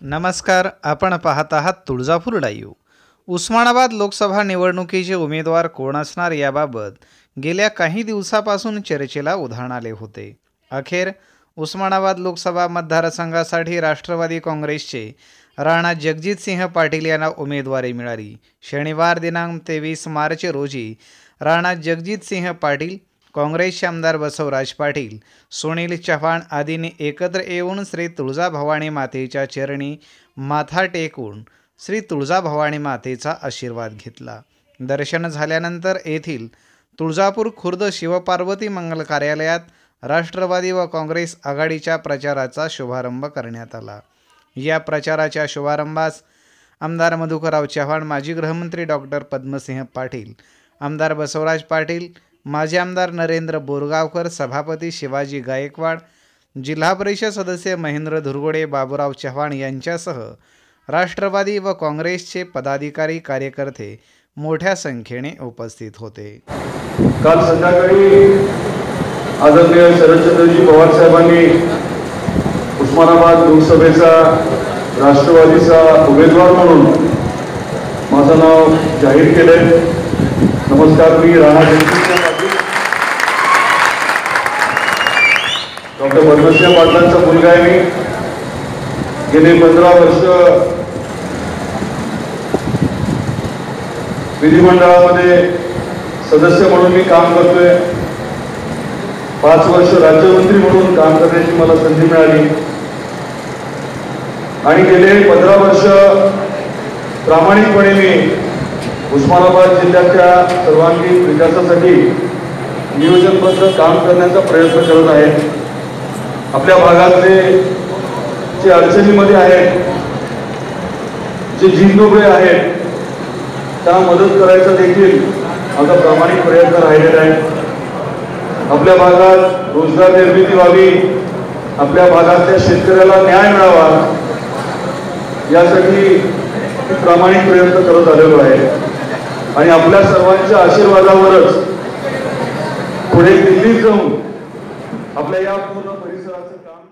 नमस्कार आपण पाहत आहात तुळजापूर लाईव्ह. उस्मानाबाद लोकसभा निवडणुकीचे उमेदवार कोण असणार याबाबत गेल्या काही दिवसापासून चर्चेला उधाण आले होते. अखेर उस्मानाबाद लोकसभा मतदारसंघासाठी राष्ट्रवादी काँग्रेसचे राणा जगजितसिंह पाटील यांना उमेदवारी मिळाली. शनिवार दिनांक तेवीस मार्च रोजी राणा जगजितसिंह पाटील काँग्रेसचे आमदार बसवराज पाटील सुनील चव्हाण आदींनी एकत्र येऊन श्री तुळजाभवानी मातेच्या चरणी माथा टेकून श्री तुळजाभवानी मातेचा आशीर्वाद घेतला. दर्शन झाल्यानंतर येथील तुळजापूर खुर्द शिवपार्वती मंगल कार्यालयात राष्ट्रवादी व काँग्रेस आघाडीच्या प्रचाराचा शुभारंभ करण्यात आला. या प्रचाराच्या शुभारंभास आमदार मधुकरराव चव्हाण माजी गृहमंत्री डॉक्टर पद्मसिंह पाटील आमदार बसवराज पाटील माजी आमदार नरेंद्र बोरगावकर सभापती शिवाजी गायकवाड जिल्हा परिषद सदस्य महेंद्र धुरगोडे बाबूराव चव्हाण यांच्यासह राष्ट्रवादी व काँग्रेसचे पदाधिकारी कार्यकर्ते मोठ्या संख्येने उपस्थित होते. काल संध्याकाळी आदरणीय शरदचंद्रजी पवार साहेबांनी उस्मानाबाद लोकसभेचा राष्ट्रवादीचा उमेदवार म्हणून माझं नाव जाहीर केले नमस्कार मी राणा जगदीशसिंह पाटील डॉक्टर पद्मसिंह पाटलांचा मुलगा आहे मी. गेले पंधरा वर्ष विधिमंडळामध्ये सदस्य म्हणून मी काम करतोय. पाच वर्ष राज्यमंत्री म्हणून काम करण्याची मला संधी मिळाली. आणि गेले पंधरा वर्ष प्रामाणिकपणे मी उस्मानाबाद जिल्ह्याच्या सर्वांगीण विकासासाठी नियोजनबद्ध काम करण्याचा प्रयत्न करत आहे. आपल्या भागातले जे अडचणीमध्ये आहेत जे जिंदोबळे आहेत त्यांना मदत करायचा देखील माझा प्रामाणिक प्रयत्न राहिलेला आहे. आपल्या भागात रोजगार निर्मिती व्हावी आपल्या भागातल्या शेतकऱ्याला न्याय मिळावा यासाठी प्रामाणिक प्रयत्न करत आलेलो आहे. आणि आपल्या सर्वांच्या आशीर्वादावरच पुढे दिल्लीत जाऊन आपल्या या पूर्ण परिसराचं काम